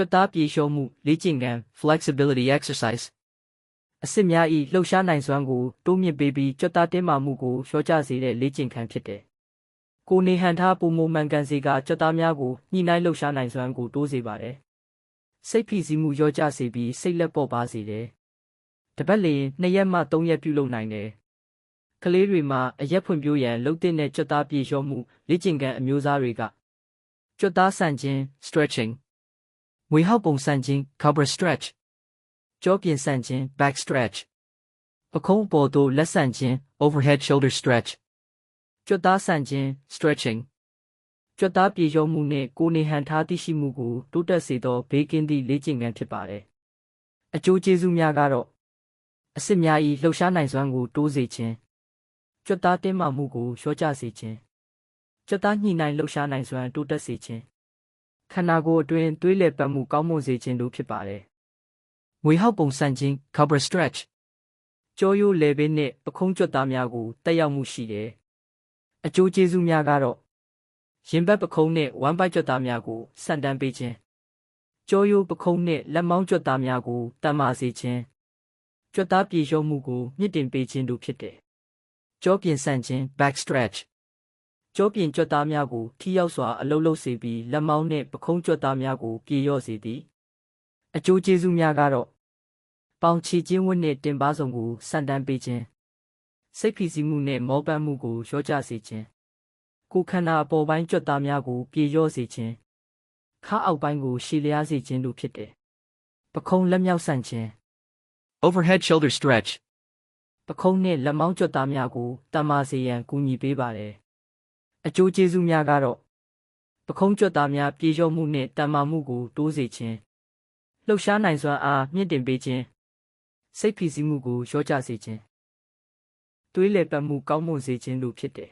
ကြွက်သားပြေလျှောမှုလေ့ကျင့်ခန်း flexibility exercise အစစ်များ၏လှုပ်ရှားနိုင်စွမ်းကိုတိုးမြင့်ပေးပြီးကြွက်သားတင်းမာမှုကိုလျှော့ချစေတဲ့လေ့ကျင့်ခန်းဖြစ်တယ်။ကိုယ်နေဟန်ထားပုံမမှန်ကန်စေကကြွက်သားများကိုညှိနှိုင်းလှုပ်ရှားနိုင်စွမ်းကိုတိုးစေပါတယ်။စိတ်ဖိစီးမှုလျော့ကျစေပြီးစိတ်လက်ပေါ့ပါစေတယ်။တပတ်လျင်2ရက်မှ3ရက်ပြုလုပ်နိုင်တယ်။ကလေးတွေမှာအရက်ဖွံ့ဖြိုးရန်လှုပ်တဲ့ကြွက်သားပြေလျှော့မှုလေ့ကျင့်ခန်းအမျိုးအစားတွေကကြွက်သားဆန့်ခြင်း stretching ငွေဟောက်ပုံဆန့်ခြင်း cover stretch ကြောပြင်ဆန့်ခြင်း back stretch ပခုံးပေါ်သို့လက်ဆန့်ခြင်း overhead shoulder stretch ကြွက်သားဆန့်ခြင်း stretching ကြွက်သားပြေလျောမှုနှင့်ကိုယ်နေဟန်ထားသိရှိမှုကိုတိုးတက်စေသောဘေးကင်းသည့်လေ့ကျင့်ခန်းဖြစ်ပါတယ်။အကျိုးကျေးဇူးများကတော့အစစ်များ၏လှုပ်ရှားနိုင်စွမ်းကိုတိုးစေခြင်းကြွက်သားတင်းမာမှုကိုလျှော့ချစေခြင်းကြွက်သားညှိနှိုင်းလှုပ်ရှားနိုင်စွမ်းတိုးတက်စေခြင်း ခန္ဓာကိုယ်အတွင်းသွေးလည်ပတ်မှုကောင်းမွန်စေခြင်းတို့ဖြစ်ပါတယ်။ငွေဟောက်ပုံဆန့်ခြင်း cover stretch ကြောရိုးလေဘင်းနှင့်ပခုံးကြွက်သားများကိုတက်ရောက်မှုရှိတယ်။အကျိုးကျေးဇူးများကတော့ရင်ဘတ်ပခုံးနှင့်ဝမ်းပိုက်ကြွက်သားများကိုဆန့်တန်းပေးခြင်းကြောရိုးပခုံးနှင့်လက်မောင်းကြွက်သားများကိုတန်မာစေခြင်းကြွက်သားပြေလျောမှုကိုမြင့်တင်ပေးခြင်းတို့ဖြစ်တယ်။ကြောပြင်ဆန့်ခြင်း back stretch ကြောပြင်ကြွက်သားများကိုထိရောက်စွာအလုံးလုံးစေပြီးလက်မောင်းနှင့်ပခုံးကြွက်သားများကိုပြေလျော့စေသည်အကျိုးကျေးဇူးများကတော့ပေါင်ချီခြင်းဝတ်နှင့်တင်ပါဆောင်ကိုဆန်တန်းပေးခြင်းစိတ်ဖိစီးမှုနှင့်မောပန်းမှုကိုလျှော့ချစေခြင်းကိုယ်ခန္ဓာအပေါ်ပိုင်းကြွက်သားများကိုပြေလျော့စေခြင်းခါအောက်ပိုင်းကိုရှည်လျားစေခြင်းတို့ဖြစ်တယ်ပခုံးလက်မြောက်ဆန့်ခြင်း Overhead shoulder stretch. ပခုံးနှင့်လက်မောင်းကြွက်သားများကိုတန်မာစေရန်ကူညီပေးပါတယ်။ အကျိုးကျေးဇူးများကတော့ပခုံးကြွက်သားများပြေလျော့မှုနှင့်တန်မာမှုကိုတိုးစေခြင်းလှုပ်ရှားနိုင်စွမ်းအားမြင့်တင်ပေးခြင်းစိတ်ဖိစီးမှုကိုလျှော့ချစေခြင်းသွေးလည်ပတ်မှုကောင်းမွန်စေခြင်းတို့ဖြစ်တယ်